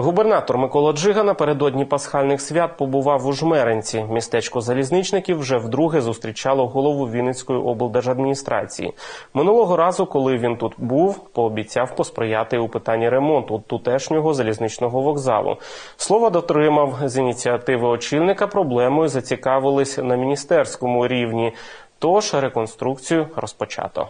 Губернатор Микола Джига напередодні пасхальних свят побував у Жмеринці. Містечко залізничників вже вдруге зустрічало голову Вінницької облдержадміністрації. Минулого разу, коли він тут був, пообіцяв посприяти у питанні ремонту тутешнього залізничного вокзалу. Слово дотримав з ініціативи очільника. Проблемою зацікавились на міністерському рівні. Тож реконструкцію розпочато.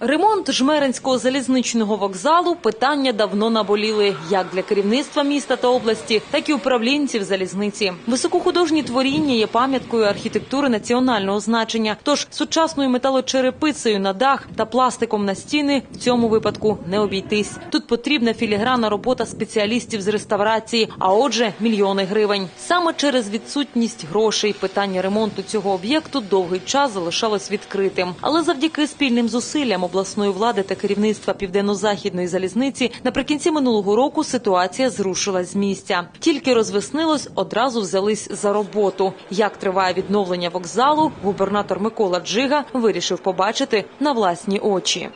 Ремонт жмеринського залізничного вокзалу питання давно наболіли як для керівництва міста та області, так і управлінців залізниці. Високохудожні творіння є пам'яткою архітектури національного значення. Тож сучасною металочерепицею на дах та пластиком на стіни в цьому випадку не обійтись. Тут потрібна філігранна робота спеціалістів з реставрації, а отже, мільйони гривень. Саме через відсутність грошей питання ремонту цього об'єкту довгий час залишалось відкритим. Але завдяки спільним зусиллям обласної влади та керівництва південно-західної залізниці наприкінці минулого року ситуація зрушилась з місця. Тільки розвеснилось, одразу взялись за роботу. Як триває відновлення вокзалу, губернатор Микола Джига вирішив побачити на власні очі.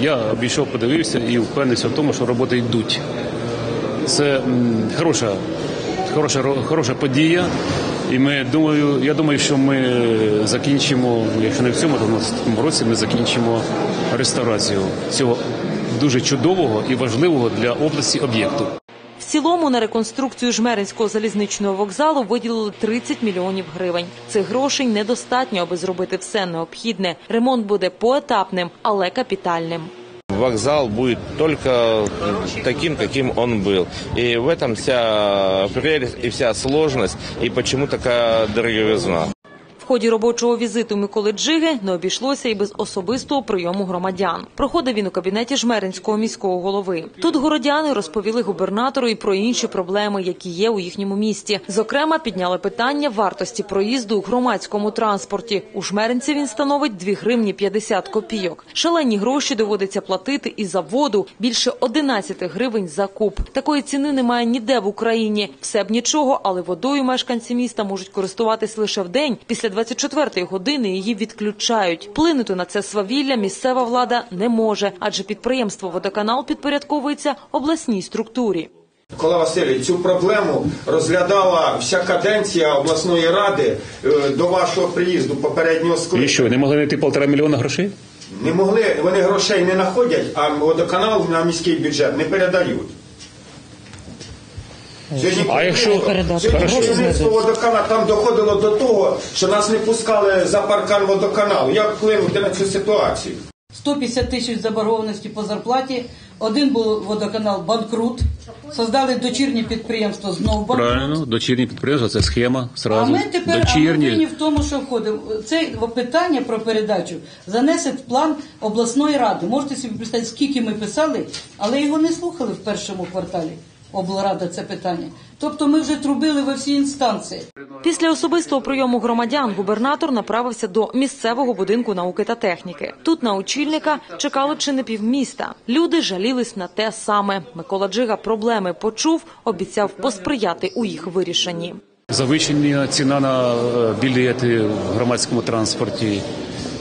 Я обійшов, подивився і впевнився в тому, що роботи йдуть. Це хороша, хороша, ро- хороша подія. І ми думаю, я думаю, що ми закінчимо, якщо не в цьому, то в наступному році ми закінчимо реставрацію цього дуже чудового і важливого для області об'єкту. В цілому на реконструкцію жмеринського залізничного вокзалу виділили 30 мільйонів гривень. Цих грошей недостатньо, аби зробити все необхідне. Ремонт буде поетапним, але капітальним. Вокзал будет только таким, каким он был. И в этом вся прелесть и вся сложность, и почему такая дороговизна. В ході робочого візиту Миколи Джиги не обійшлося і без особистого прийому громадян. Проходив він у кабінеті жмеринського міського голови. Тут городяни розповіли губернатору і про інші проблеми, які є у їхньому місті. Зокрема, підняли питання вартості проїзду у громадському транспорті. У жмеринці він становить 2 гривні 50 копійок. Шалені гроші доводиться платити і за воду більше 11 гривень за куб. Такої ціни немає ніде в Україні. Все б нічого, але водою мешканці міста можуть користуватись лише в день. Після 24-ї години її відключають. Вплинути на це свавілля місцева влада не може, адже підприємство водоканал підпорядковується обласній структурі. Микола Васильович, цю проблему розглядала вся каденція обласної ради е, до вашого приїзду попереднього І скликання. що, не могли знайти полтора мільйона грошей? Не могли, вони грошей не знаходять, а водоканал на міський бюджет не передають. Сьогодні, А якщо- керівництво водоканалу там доходило до того, що нас не пускали за паркан водоканалу. Як вплинути на цю ситуацію? 150 тисяч заборгованості по зарплаті. Один був водоканал банкрут. Создали дочірнє підприємство знову банкрут. Правильно, дочірні підприємства, це схема, А ми тепер Дочірні. а ми в тому, що входимо. Це питання про передачу занесе в план обласної ради. Можете собі представити, скільки ми писали, але його не слухали в першому кварталі. Облрада це питання. Тобто ми вже трубили во всі інстанції. Після особистого прийому громадян губернатор направився до місцевого будинку науки та техніки. Тут на очільника чекало чи не півміста. Люди жалілись на те саме. Микола Джига проблеми почув, обіцяв посприяти у їх вирішенні. Завищення ціна на е, білети в громадському транспорті.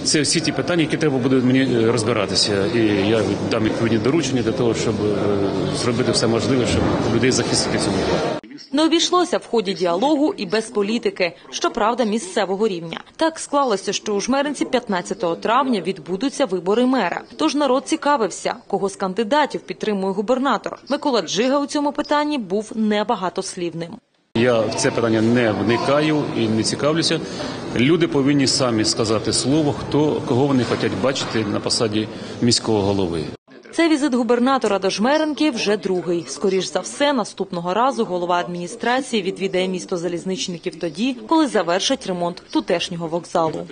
Це всі ті питання, які треба буде мені е, розбиратися. І я дам відповідні доручення для того, щоб е, зробити все можливе, щоб людей захистити в цьому. Не обійшлося в ході діалогу і без політики, щоправда, місцевого рівня. Так склалося, що у жмеринці 15 травня відбудуться вибори мера. Тож народ цікавився, кого з кандидатів підтримує губернатор. Микола Джига у цьому питанні був небагатослівним. Я в це питання не вникаю і не цікавлюся. Люди повинні самі сказати слово, хто кого вони хочуть бачити на посаді міського голови. Це візит губернатора до Жмеренки вже другий. Скоріш за все, наступного разу голова адміністрації відвідає місто залізничників тоді, коли завершать ремонт тутешнього вокзалу.